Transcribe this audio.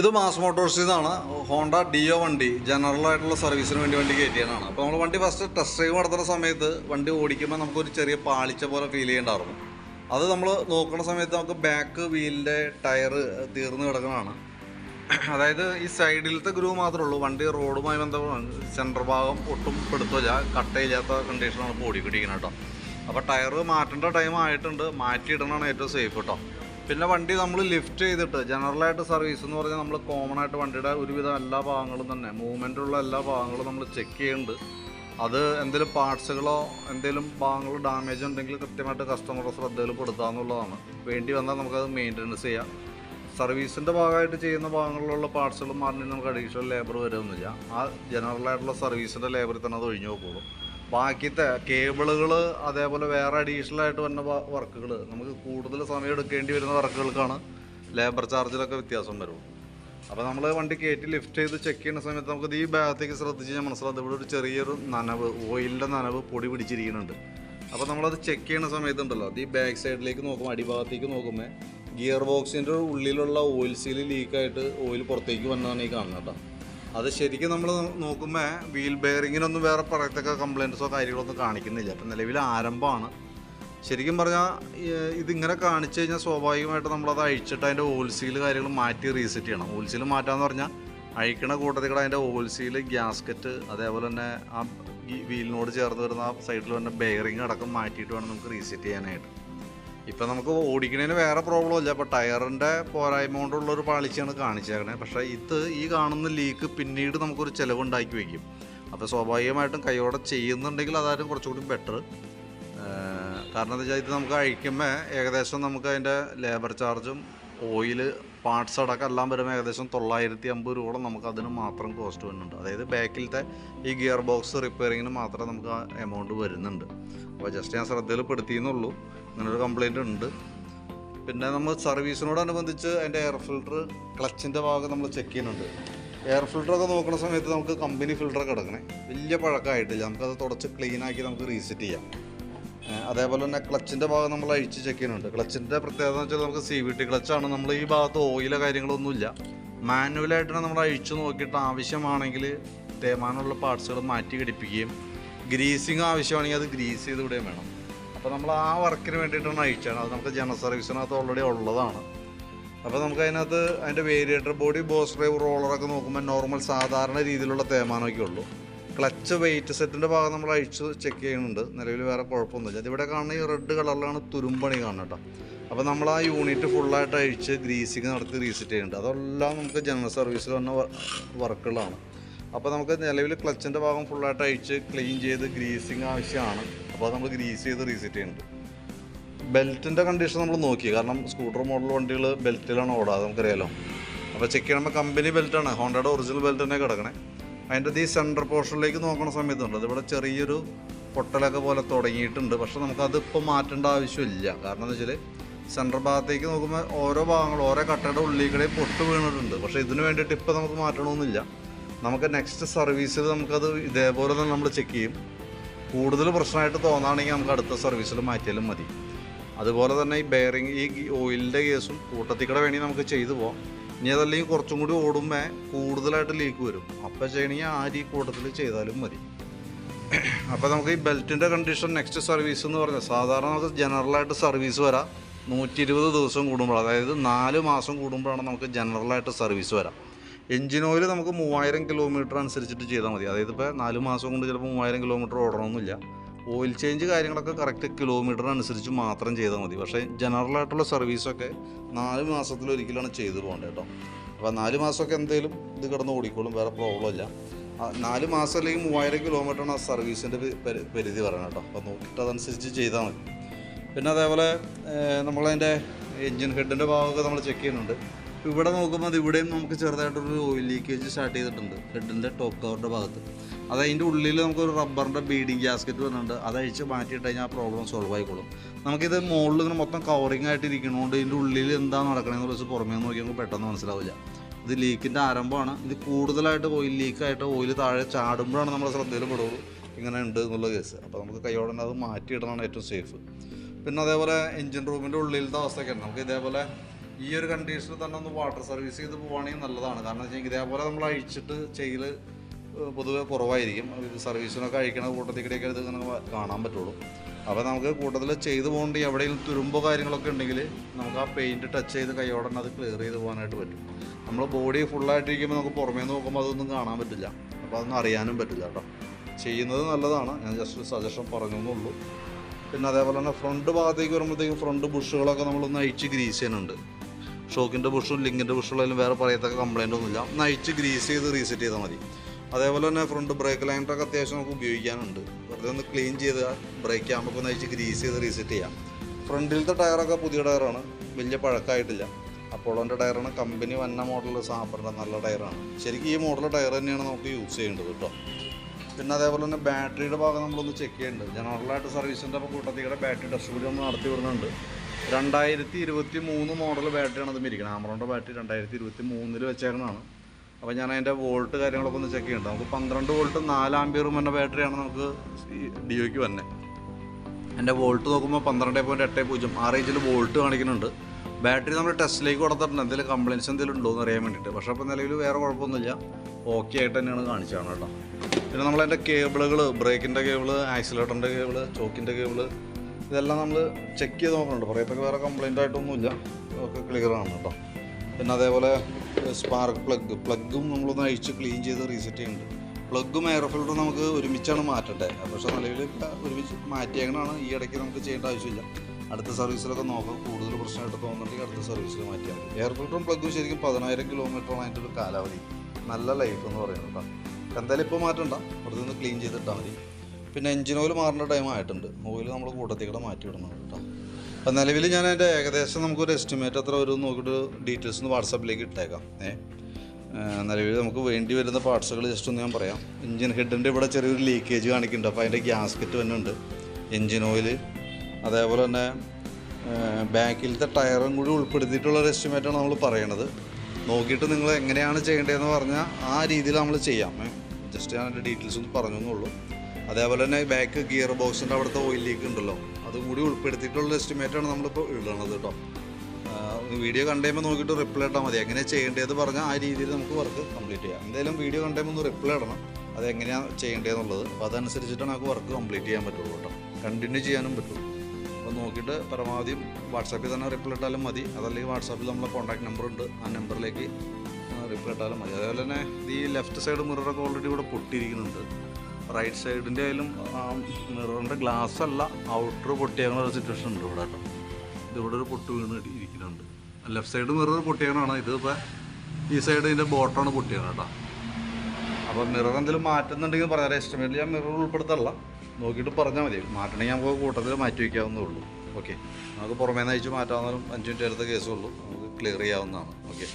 ഇത് മാസ് മോട്ടോഴ്സിൽ നിന്നാണ് Honda deo വണ്ടി ജനറൽ ആയിട്ടുള്ള സർവീസിന് വേണ്ടി വണ്ടി കയറ്റിയതാണ്. അപ്പോൾ നമ്മൾ വണ്ടി ഫസ്റ്റ് ടെസ്റ്റ് ഡ്രൈവ് നടത്തുന്ന സമയത്ത് വണ്ടി ഓടിക്കുമ്പോൾ നമുക്കൊരു ചെറിയ പാളിച്ച പോലെ ഫീൽ ചെയ്യേണ്ടായിരുന്നു. അത് നമ്മൾ നോക്കുന്ന സമയത്ത് നമുക്ക് ബാക്ക് വീലിന്റെ ടയർ തീർന്നു കിടക്കുന്നതാണ്. അതായത് ഈ സൈഡിലത്തെ ഗ്രൂവ് മാത്രമേ ഉള്ളൂ. വണ്ടി റോഡുമായി ബന്ധപ്പെട്ട് സെന്റർ ഭാഗം ഒട്ടും പെടുത്തില്ല കട്ടയില്ലാത്ത കണ്ടീഷനാണ് ഇപ്പോൾ ഓടിക്കൊണ്ടിരിക്കുന്നത് കേട്ടോ. അപ്പോൾ ടയർ മാറ്റേണ്ട ടൈം ആയിട്ടുണ്ട്. മാറ്റിയിടണമാണ് ഏറ്റവും സേഫ് കേട്ടോ. പിന്നെ വണ്ടി നമ്മൾ ലിഫ്റ്റ് ചെയ്തിട്ട് ജനറലായിട്ട് സർവീസ് എന്ന് പറഞ്ഞാൽ നമ്മൾ കോമൺ ആയിട്ട് വണ്ടിയുടെ ഒരുവിധം എല്ലാ ഭാഗങ്ങളും തന്നെ മൂവ്മെന്റുള്ള എല്ലാ ഭാഗങ്ങളും നമ്മൾ ചെക്ക് ചെയ്യുന്നുണ്ട് അത് എന്തെങ്കിലും പാർട്സുകളോ എന്തെങ്കിലും ഭാഗങ്ങളോ ഡാമേജ് ഉണ്ടെങ്കിൽ കൃത്യമായിട്ട് കസ്റ്റമറുടെ ശ്രദ്ധയിൽ പെടുത്തുക എന്നുള്ളതാണ് വേണ്ടി വന്നാൽ നമുക്കത് മെയിന്റനൻസ് ചെയ്യാം. സർവീസിന്റെ ഭാഗമായിട്ട് ചെയ്യുന്ന ഭാഗങ്ങളിലുള്ള പാർട്സുകൾ മാറി നമുക്ക് അഡീഷണൽ ലേബർ വരുമൊന്നുമില്ല ആ ജനറലായിട്ടുള്ള സർവീസിന്റെ ലേബറിൽ തന്നെ അത് ഒഴിഞ്ഞു പോകും ബാക്കിയത്തെ കേബിളുകൾ അതേപോലെ വേറെ അഡീഷണൽ ആയിട്ട് വരുന്ന വർക്കുകൾ നമുക്ക് കൂടുതൽ സമയം എടുക്കേണ്ടി വരുന്ന വർക്കുകൾക്കാണ് ലേബർ ചാർജിലൊക്കെ വ്യത്യാസം വരുള്ളൂ. അപ്പോൾ നമ്മൾ വണ്ടി കയറ്റി ലിഫ്റ്റ് ചെയ്ത് ചെക്ക് ചെയ്യുന്ന സമയത്ത് നമുക്ക് ഈ ഭാഗത്തേക്ക് ശ്രദ്ധിച്ച് കഴിഞ്ഞാൽ മനസ്സിലാകും ഇവിടെ ഒരു ചെറിയൊരു നനവ് ഓയിലിന്റെ നനവ് പൊടി പിടിച്ചിരിക്കുന്നുണ്ട്. അപ്പോൾ നമ്മളത് ചെക്ക് ചെയ്യുന്ന സമയത്തുണ്ടല്ലോ അത് ഈ ബാക്ക് സൈഡിലേക്ക് നോക്കുമ്പോൾ അടിഭാഗത്തേക്ക് നോക്കുമ്പോൾ ഗിയർ ബോക്സിന്റെ ഉള്ളിലുള്ള ഓയിൽ സീൽ ലീക്കായിട്ട് ഓയിൽ പുറത്തേക്ക് വന്നതാണ് ഈ കാണുന്നത് കേട്ടോ. അത് ശരിക്കും നമ്മൾ നോക്കുമ്പോൾ വീൽ ബെയറിങ്ങിനൊന്നും വേറെ പറയത്തക്ക കംപ്ലയിൻസോ കാര്യങ്ങളൊന്നും കാണിക്കുന്നില്ല. അപ്പം നിലവിൽ ആരംഭമാണ്. ശരിക്കും പറഞ്ഞാൽ ഇതിങ്ങനെ കാണിച്ചു കഴിഞ്ഞാൽ സ്വാഭാവികമായിട്ട് നമ്മളത് അഴിച്ചിട്ട് അതിന്റെ ഓയിൽ സീൽ കാര്യങ്ങൾ മാറ്റി റീസെറ്റ് ചെയ്യണം. ഓയിൽ സീൽ മാറ്റാന്ന് പറഞ്ഞാൽ അഴിക്കണ കൂട്ടത്തിൽ കൂടെ അതിന്റെ ഓയിൽ സീൽ ഗ്യാസ്കറ്റ് അതേപോലെ തന്നെ ആ വീലിനോട് ചേർന്ന് വരുന്ന ആ സൈഡിൽ വരുന്ന ബെയറിങ് അടക്കം മാറ്റിയിട്ട് വേണം നമുക്ക് റീസെറ്റ് ചെയ്യാനായിട്ട്. ഇപ്പം നമുക്ക് ഓടിക്കണേന് വേറെ പ്രോബ്ലം ഇല്ല. അപ്പോൾ ടയറിന്റെ പോരായ്മ കൊണ്ടുള്ള ഒരു പാളിച്ചയാണ് കാണിച്ചേക്കണേ. പക്ഷേ ഇത് ഈ കാണുന്ന ലീക്ക് പിന്നീട് നമുക്കൊരു ചിലവുണ്ടാക്കി വയ്ക്കും അപ്പോൾ സ്വാഭാവികമായിട്ടും കൈയോടെ ചെയ്യുന്നുണ്ടെങ്കിൽ അതാരും കുറച്ചുകൂടി ബെറ്റർ കാരണം എന്താ വെച്ചാൽ ഇത് നമുക്ക് അഴിക്കുമ്പോൾ ഏകദേശം നമുക്ക് അതിന്റെ ലേബർ ചാർജും ഓയിൽ പാർട്സ് അടക്കം എല്ലാം വരുമ്പോൾ ഏകദേശം തൊള്ളായിരത്തി അമ്പത് രൂപയോളം നമുക്ക് അതിന് മാത്രം കോസ്റ്റ് വരുന്നുണ്ട്. അതായത് ബാക്കിലത്തെ ഈ ഗിയർ ബോക്സ് റിപ്പയറിങ്ങിന് മാത്രമേ നമുക്ക് ആ എമൗണ്ട് വരുന്നുണ്ട്. അപ്പോൾ ജസ്റ്റ് ഞാൻ ശ്രദ്ധയിൽ പെടുത്തിയെന്നുള്ളൂ അങ്ങനൊരു കംപ്ലൈന്റ് ഉണ്ട്. പിന്നെ നമ്മൾ സർവീസിനോടനുബന്ധിച്ച് അതിന്റെ എയർ ഫിൽട്ടർ ക്ലച്ചിന്റെ ഭാഗം നമ്മൾ ചെക്ക് ചെയ്യുന്നുണ്ട്. എയർ ഫിൽറ്ററൊക്കെ നോക്കുന്ന സമയത്ത് നമുക്ക് കമ്പനി ഫിൽറ്റർ കിടക്കണേ വലിയ പഴക്കമായിട്ടില്ല നമുക്കത് തുടച്ച് ക്ലീൻ ആക്കി നമുക്ക് റീസെറ്റ് ചെയ്യാം. അതേപോലെ തന്നെ ക്ലച്ചിന്റെ ഭാഗം നമ്മൾ അഴിച്ച് ചെക്ക് ചെയ്യുന്നുണ്ട്. ക്ലച്ചിന്റെ പ്രത്യേകത എന്ന് വെച്ചാൽ നമുക്ക് സി വി ടി ക്ലച്ചാണ് നമ്മൾ ഈ ഭാഗത്ത് ഓയിലോ കാര്യങ്ങളൊന്നുമില്ല. മാനുവലായിട്ടാണ് നമ്മൾ അഴിച്ചു നോക്കിയിട്ട് ആവശ്യമാണെങ്കിൽ തേമാനുള്ള പാർട്സുകൾ മാറ്റി ഘടിപ്പിക്കുകയും ഗ്രീസിങ് ആവശ്യമാണെങ്കിൽ അത് ഗ്രീസ് ചെയ്ത് വിടുകയും വേണം. അപ്പോൾ നമ്മൾ ആ വർക്കിന് വേണ്ടിയിട്ടാണ് അയച്ചാണ് അത് നമുക്ക് ജനറൽ സർവീസിനകത്ത് ഓൾറെഡി ഉള്ളതാണ്. അപ്പോൾ നമുക്ക് അതിനകത്ത് അതിന്റെ വേരിയേറ്റർ ബോഡി ബോസ് ഡ്രൈവ് റോളറൊക്കെ നോക്കുമ്പോൾ നോർമൽ സാധാരണ രീതിയിലുള്ള തേമാനമൊക്കെ ഉള്ളൂ. ക്ലച്ച് വെയിറ്റ് സെറ്റിന്റെ ഭാഗം നമ്മൾ അഴിച്ച് ചെക്ക് ചെയ്യുന്നുണ്ട്. നിലവിൽ വേറെ കുഴപ്പമൊന്നുമില്ല. അതിവിടെ കാണുന്ന ഈ റെഡ് കളറിലാണ് തുരുമ്പണി കാണുന്നത് അപ്പോൾ നമ്മൾ ആ യൂണിറ്റ് ഫുള്ളായിട്ട് അഴിച്ച് ഗ്രീസിങ് നടത്തി റീസെറ്റ് ചെയ്യുന്നുണ്ട്. അതെല്ലാം നമുക്ക് ജനറൽ സർവീസിൽ വന്ന വർക്കുകളാണ് അപ്പോൾ നമുക്ക് നിലവിൽ ക്ലച്ചിന്റെ ഭാഗം ഫുള്ളായിട്ട് അഴിച്ച് ക്ലീൻ ചെയ്ത് ഗ്രീസിങ് ആവശ്യമാണ്. അപ്പോൾ അത് നമ്മൾ ഗ്രീസ് ചെയ്ത് റീസെറ്റ് ചെയ്യുന്നുണ്ട്. ബെൽറ്റിന്റെ കണ്ടീഷൻ നമ്മൾ നോക്കി. കാരണം സ്കൂട്ടർ മോഡൽ വണ്ടികൾ ബെൽറ്റിലാണ് ഓടാതെ നമുക്കറിയാലോ. അപ്പോൾ ചെക്ക് ചെയ്യുമ്പോൾ കമ്പനി ബെൽറ്റാണ് ഹോണ്ടയുടെ ഒറിജിനൽ ബെൽറ്റ് തന്നെ കിടക്കണേ. അതിന്റെ ഈ സെന്റർ പോർഷനിലേക്ക് നോക്കുന്ന സമയത്തുണ്ട്. അതിവിടെ ചെറിയൊരു പൊട്ടലൊക്കെ പോലെ തുടങ്ങിയിട്ടുണ്ട്. പക്ഷെ നമുക്കതിപ്പോൾ മാറ്റേണ്ട ആവശ്യമില്ല. കാരണം എന്ന് വെച്ചാൽ സെന്റർ ഭാഗത്തേക്ക് നോക്കുമ്പോൾ ഓരോ ഭാഗങ്ങളും ഓരോ കട്ടയുടെ ഉള്ളിൽ കൂടെ പൊട്ട് വീണിട്ടുണ്ട്. പക്ഷേ ഇതിന് വേണ്ടിയിട്ട് ഇപ്പോൾ നമുക്ക് മാറ്റണമെന്നില്ല നമുക്ക് നെക്സ്റ്റ് സർവീസിൽ നമുക്കത് ഇതേപോലെ തന്നെ നമ്മൾ ചെക്ക് ചെയ്യും. കൂടുതൽ പ്രശ്നമായിട്ട് തോന്നുകയാണെങ്കിൽ നമുക്ക് അടുത്ത സർവീസിൽ മാറ്റിയാലും മതി. അതുപോലെ തന്നെ ഈ ബെയറിങ് ഈ ഓയിലിന്റെ കേസും കൂട്ടത്തിൽ കൂടെ വേണമെങ്കിൽ നമുക്ക് ചെയ്തു പോകാം ഇനി അതല്ലെങ്കിൽ കുറച്ചും കൂടി ഓടുമ്പോൾ കൂടുതലായിട്ട് ലീക്ക് വരും. അപ്പോൾ ചെയ്യണമെങ്കിൽ ആ ഈ കൂട്ടത്തിൽ ചെയ്താലും മതി. അപ്പോൾ നമുക്ക് ഈ ബെൽറ്റിന്റെ കണ്ടീഷൻ നെക്സ്റ്റ് സർവീസ് എന്ന് പറഞ്ഞാൽ സാധാരണ നമുക്ക് ജനറലായിട്ട് സർവീസ് വരാം. നൂറ്റി ഇരുപത് ദിവസം കൂടുമ്പോൾ അതായത് നാല് മാസം കൂടുമ്പോഴാണ് നമുക്ക് ജനറലായിട്ട് സർവീസ് വരാം. എഞ്ചിൻ ഓയിൽ നമുക്ക് മൂവായിരം കിലോമീറ്റർ അനുസരിച്ചിട്ട് ചെയ്താൽ മതി. അതായത് ഇപ്പോൾ നാല് മാസം കൊണ്ട് ചിലപ്പോൾ മൂവായിരം കിലോമീറ്റർ ഓടണമെന്നില്ല ഓയിൽ ചേഞ്ച് കാര്യങ്ങളൊക്കെ കറക്റ്റ് കിലോമീറ്റർ അനുസരിച്ച് മാത്രം ചെയ്താൽ മതി. പക്ഷേ ജനറൽ ജനറലായിട്ടുള്ള സർവീസൊക്കെ നാല് മാസത്തിലൊരിക്കലാണ് ചെയ്തു പോകേണ്ടത് കേട്ടോ അപ്പോൾ നാല് മാസമൊക്കെ എന്തെങ്കിലും ഇത് കിടന്ന് ഓടിക്കോളും വേറെ പ്രോബ്ലം ഇല്ല. നാല് മാസം അല്ലെങ്കിൽ മൂവായിരം കിലോമീറ്ററാണ് ആ സർവീസിന്റെ പരിധി പറയുന്നത് കേട്ടോ അപ്പോൾ നോക്കിയിട്ട് അതനുസരിച്ച് ചെയ്താൽ മതി. പിന്നെ അതേപോലെ നമ്മളതിന്റെ എൻജിൻ ഹെഡിന്റെ ഭാഗമൊക്കെ നമ്മൾ ചെക്ക് ചെയ്യുന്നുണ്ട്. ഇവിടെ നോക്കുമ്പോൾ ഇവിടെയും നമുക്ക് ചെറുതായിട്ടൊരു ഓയിൽ ലീക്കേജ് സ്റ്റാർട്ട് ചെയ്തിട്ടുണ്ട്. ഹെഡിന്റെ ടോപ്പ് കവറിന്റെ ഭാഗത്ത്. അത് അതിന്റെ ഉള്ളിൽ നമുക്കൊരു റബ്ബറിന്റെ ബീഡിങ് ഗ്യാസ്കറ്റ് വരുന്നുണ്ട് അത് അഴിച്ച് മാറ്റിയിട്ട് കഴിഞ്ഞാൽ ആ പ്രോബ്ലം സോൾവ് ആയിക്കോളും. നമുക്കിത് മുകളിൽ ഇങ്ങനെ മൊത്തം കവറിങ് ആയിട്ട് ഇതിന്റെ ഉള്ളിൽ എന്താ നടക്കണമെന്ന് വെച്ച് പുറമേ നോക്കി നമുക്ക് പെട്ടെന്ന് മനസ്സിലാവില്ല. ഇത് ലീക്കിന്റെ ആരംഭമാണ്. ഇത് കൂടുതലായിട്ട് ഓയിൽ ലീക്കായിട്ട് ഓയിൽ താഴെ ചാടുമ്പോഴാണ് നമ്മുടെ ശ്രദ്ധയിൽ പെടുള്ളൂ ഇങ്ങനെ ഉണ്ട് എന്നുള്ള കേസ്. അപ്പോൾ നമുക്ക് കൈയോടെ അത് മാറ്റിയിടണമാണ് ഏറ്റവും സേഫ് പിന്നെ അതേപോലെ എൻജിൻ റൂമിന്റെ ഉള്ളിലത്തെ അവസ്ഥയൊക്കെയാണ് നമുക്ക് ഇതേപോലെ ഈ ഒരു കണ്ടീഷനിൽ തന്നെ ഒന്ന് വാട്ടർ സർവീസ് ചെയ്ത് പോവുകയാണെങ്കിൽ നല്ലതാണ്. കാരണം വെച്ചാൽ ഇതേപോലെ നമ്മൾ അഴിച്ചിട്ട് ചെയ്യൽ പൊതുവെ കുറവായിരിക്കും. സർവീസിനൊക്കെ അഴിക്കണ കൂട്ടത്തിക്കിടയൊക്കെ ഇത് നമുക്ക് കാണാൻ പറ്റുള്ളൂ. അപ്പോൾ നമുക്ക് കൂട്ടത്തിൽ ചെയ്തു പോകേണ്ട എവിടെയെങ്കിലും തുരുമ്പോ കാര്യങ്ങളൊക്കെ ഉണ്ടെങ്കിൽ നമുക്ക് ആ പെയിന്റ് ടച്ച് ചെയ്ത് കൈയോടെ അത് ക്ലിയർ ചെയ്ത് പോകാനായിട്ട് പറ്റും. നമ്മൾ ബോഡി ഫുള്ളായിട്ടിരിക്കുമ്പോൾ നമുക്ക് പുറമേ നോക്കുമ്പോൾ അതൊന്നും കാണാൻ പറ്റില്ല. അപ്പോൾ അതൊന്നും അറിയാനും പറ്റില്ല കേട്ടോ. ചെയ്യുന്നത് നല്ലതാണ്. ഞാൻ ജസ്റ്റ് സജഷൻ പറഞ്ഞു എന്നുള്ളൂ. പിന്നെ അതേപോലെ തന്നെ ഫ്രണ്ട് ഭാഗത്തേക്ക് വരുമ്പോഴത്തേക്കും ഫ്രണ്ട് ബുഷുകളൊക്കെ നമ്മളൊന്ന് അഴിച്ച് ഗ്രീസ് ചെയ്യാനുണ്ട്. ഷോക്കിന്റെ ബുഷും ലിങ്കിന്റെ പുഷുള്ളതിലും വേറെ പറയത്തക്ക കംപ്ലൈന്റ് ഒന്നുമില്ല. നയിച്ച് ഗ്രീസ് ചെയ്ത് റീസെറ്റ് ചെയ്താൽ മതി. അതേപോലെ തന്നെ ഫ്രണ്ട് ബ്രേക്ക് ലൈനറൊക്കെ അത്യാവശ്യം നമുക്ക് ഉപയോഗിക്കാനുണ്ട്. വെറുതെ ഒന്ന് ക്ലീൻ ചെയ്ത് ബ്രേക്ക് ആകുമ്പോൾ ഒന്ന് അയച്ച് ഗ്രീസ് ചെയ്ത് റീസെറ്റ് ചെയ്യാം. ഫ്രണ്ടിലത്തെ ടയറൊക്കെ പുതിയ ടയറാണ് വലിയ പഴക്കമായിട്ടില്ല അപ്പോളോന്റെ ടയറാണ് കമ്പനി വന്ന മോഡൽ സാപ്പറിന്റെ നല്ല ടയറാണ് ശരിക്കും ഈ മോഡൽ ടയർ തന്നെയാണ് നമുക്ക് യൂസ് ചെയ്യേണ്ടത് കേട്ടോ പിന്നെ അതേപോലെ തന്നെ ബാറ്ററിയുടെ ഭാഗം നമ്മളൊന്ന് ചെക്ക് ചെയ്യേണ്ടത് ജനറലായിട്ട് സർവീസിന്റെ കൂട്ടത്തിൽ ബാറ്ററി ടെസ്റ്റ് കൂടി ഒന്ന് നടത്തി വിടുന്നുണ്ട്. രണ്ടായിരത്തി ഇരുപത്തി മൂന്ന് മോഡൽ ബാറ്ററിയാണ് അത് ആമറോണിന്റെ ബാറ്ററി രണ്ടായിരത്തി ഇരുപത്തി മൂന്നിൽ വെച്ചേക്കുന്നതാണ് അപ്പോൾ ഞാൻ അതിന്റെ വോൾട്ട് കാര്യങ്ങളൊക്കെ ഒന്ന് ചെക്ക് ചെയ്യണ്ട. നമുക്ക് പന്ത്രണ്ട് വോൾട്ട് നാല് ആംബിയറും എന്ന ബാറ്ററിയാണ് നമുക്ക് ഡി ഡിയോയ്ക്ക് വന്നത് എന്റെ വോൾട്ട് നോക്കുമ്പോൾ പന്ത്രണ്ട് പോയിന്റ് എട്ട് പൂജ്യം. ആ റേഞ്ചിൽ വോൾട്ട് കാണിക്കുന്നുണ്ട്. ബാറ്ററി നമ്മൾ ടെസ്റ്റിലേക്ക് കൊടുത്തിട്ടുണ്ട് എന്തെങ്കിലും കംപ്ലയിൻസ് എന്തെങ്കിലും ഉണ്ടോ എന്ന് അറിയാൻ വേണ്ടിയിട്ട്. പക്ഷേ അപ്പോൾ നിലവിൽ വേറെ കുഴപ്പമൊന്നുമില്ല. ഓക്കെ ആയിട്ട് തന്നെയാണ് കാണിച്ചതാണ് കേട്ടോ. പിന്നെ നമ്മളതിന്റെ കേബിളുകൾ ബ്രേക്കിന്റെ കേബിൾ ആക്സിലേറ്ററിന്റെ കേബിൾ ചോക്കിന്റെ കേബിൾ ഇതെല്ലാം നമ്മൾ ചെക്ക് ചെയ്ത് നോക്കുന്നുണ്ട് പറയത്തൊക്കെ വേറെ കംപ്ലയിന്റ് ആയിട്ടൊന്നുമില്ല. ക്ലിയർ ആണ് കേട്ടോ പിന്നെ അതേപോലെ സ്പാർക്ക് പ്ലഗ് പ്ലഗും നമ്മളൊന്ന് അഴിച്ച് ക്ലീൻ ചെയ്ത് റീസെറ്റ് ചെയ്യുന്നുണ്ട്. പ്ലഗും എയർ ഫിൽറ്ററും നമുക്ക് ഒരുമിച്ചാണ് മാറ്റേണ്ടത് പക്ഷെ നിലവിൽ ഒരുമിച്ച് മാറ്റിയേക്കണാണ്. ഈ ഇടയ്ക്ക് നമുക്ക് ചെയ്യേണ്ട ആവശ്യമില്ല. അടുത്ത സർവീസിലൊക്കെ നോക്കാം. കൂടുതൽ പ്രശ്നമായിട്ട് തോന്നുന്നുണ്ടെങ്കിൽ അടുത്ത സർവീസിൽ മാറ്റിയാൽ മതി. എയർ ഫിൽറ്ററും പ്ലഗും ശരിക്കും പതിനായിരം കിലോമീറ്ററാണ് അതിന്റെ ഒരു കാലാവധി. നല്ല ലൈഫ് എന്ന് പറയുന്നത് കേട്ടോ എന്തായാലും ഇപ്പോൾ മാറ്റണ്ട. അവിടെ ഒന്ന് ക്ലീൻ ചെയ്തിട്ടാൽ മതി. പിന്നെ എഞ്ചിൻ ഓയിൽ മാറേണ്ട ടൈം ആയിട്ടുണ്ട്. ഓയിൽ നമ്മൾ കൂട്ടത്തിക്കൂടെ മാറ്റി വിടുന്നുണ്ട് കേട്ടോ. അപ്പം നിലവിൽ ഞാൻ അതിന്റെ ഏകദേശം നമുക്കൊരു എസ്റ്റിമേറ്റ് എത്ര വരും നോക്കിയിട്ട് ഡീറ്റെയിൽസ് ഒന്ന് വാട്സാപ്പിലേക്ക് ഇട്ടേക്കാം. ഏ? നിലവിൽ നമുക്ക് വേണ്ടി വരുന്ന പാർട്സുകൾ ജസ്റ്റ് ഒന്ന് ഞാൻ പറയാം. എഞ്ചിൻ ഹെഡിന്റെ ഇവിടെ ചെറിയൊരു ലീക്കേജ് കാണിക്കുന്നുണ്ട്. അപ്പോൾ അതിന്റെ ഗ്യാസ്കറ്റ് തന്നെ ഉണ്ട്. എഞ്ചിൻ ഓയിൽ അതേപോലെ തന്നെ ബാക്കിലത്തെ ടയറും കൂടി ഉൾപ്പെടുത്തിയിട്ടുള്ള എസ്റ്റിമേറ്റാണ് നമ്മൾ പറയണത്. നോക്കിയിട്ട് നിങ്ങൾ എങ്ങനെയാണ് ചെയ്യേണ്ടതെന്ന് പറഞ്ഞാൽ ആ രീതിയിൽ നമ്മൾ ചെയ്യാം. ജസ്റ്റ് ഞാൻ അതിന്റെ ഡീറ്റെയിൽസ് ഒന്ന് പറഞ്ഞു എന്നുള്ളൂ അതേപോലെ തന്നെ ബാക്ക് ഗിയർ ബോക്സിന്റെ അവിടുത്തെ ഓയിൽ ലീക്ക് ഉണ്ടല്ലോ. അതും കൂടി ഉൾപ്പെടുത്തിയിട്ടുള്ള എസ്റ്റിമേറ്റാണ് നമ്മളിപ്പോൾ ഇടണത് കേട്ടോ വീഡിയോ കണ്ടുമ്പോൾ നോക്കിയിട്ട് റിപ്ലൈ ഇട്ടാൽ മതി. എങ്ങനെ ചെയ്യേണ്ടതെന്ന് പറഞ്ഞാൽ ആ രീതിയിൽ നമുക്ക് വർക്ക് കംപ്ലീറ്റ് ചെയ്യാം. എന്തായാലും വീഡിയോ കണ്ടുമ്പോൾ ഒന്ന് റിപ്ലൈ ഇടണം. അത് എങ്ങനെയാണ് ചെയ്യേണ്ടതെന്നുള്ളത്. അപ്പോൾ അതനുസരിച്ചിട്ടാണ് നമുക്ക് വർക്ക് കംപ്ലീറ്റ് ചെയ്യാൻ പറ്റുള്ളൂ കേട്ടോ കണ്ടിന്യൂ ചെയ്യാനും പറ്റുള്ളൂ. അപ്പോൾ നോക്കിയിട്ട് പരമാവധി വാട്സാപ്പിൽ തന്നെ റിപ്ലൈ ഇട്ടാലും മതി. അതല്ലെങ്കിൽ വാട്സാപ്പിൽ നമ്മളെ കോൺടാക്ട് നമ്പർ ഉണ്ട്. ആ നമ്പറിലേക്ക് റിപ്ലൈ ഇട്ടാലും മതി. അതേപോലെ തന്നെ ഈ ലെഫ്റ്റ് സൈഡ് മിററൊക്കെ ഓൾറെഡി ഇവിടെ പൊട്ടിയിരിക്കുന്നുണ്ട്. റൈറ്റ് സൈഡിന്റെ ആയാലും മിററിന്റെ ഗ്ലാസ് അല്ല ഔട്ടർ പൊട്ടിയാകുന്ന ഒരു സിറ്റുവേഷൻ ഉണ്ട് ഇവിടെ കേട്ടോ. ഇതിവിടെ ഒരു പൊട്ട് വീണ് ഇരിക്കുന്നുണ്ട്. ലെഫ്റ്റ് സൈഡ് മിറർ പൊട്ടിയാണ് ഇതിപ്പോൾ ഈ സൈഡ് ഇതിന്റെ ബോട്ടാണ് പൊട്ടിയാണ് കേട്ടോ. അപ്പോൾ മിറർ എന്തെങ്കിലും മാറ്റുന്നുണ്ടെങ്കിൽ പറയാം എസ്റ്റിമേറ്റിൽ ഞാൻ മിറർ ഉൾപ്പെടുത്തല്ല. നോക്കിയിട്ട് പറഞ്ഞാൽ മതി. മാറ്റണമെങ്കിൽ നമുക്ക് കൂട്ടത്തിൽ മാറ്റി വയ്ക്കാവുന്നേ ഉള്ളൂ. ഓക്കെ നമുക്ക് പുറമേ നിന്ന് അയച്ച് മാറ്റാവുന്നാലും അഞ്ച് മിനിറ്റ് അടുത്ത കേസുള്ളൂ. നമുക്ക് ക്ലിയർ ചെയ്യാവുന്നതാണ്. ഓക്കെ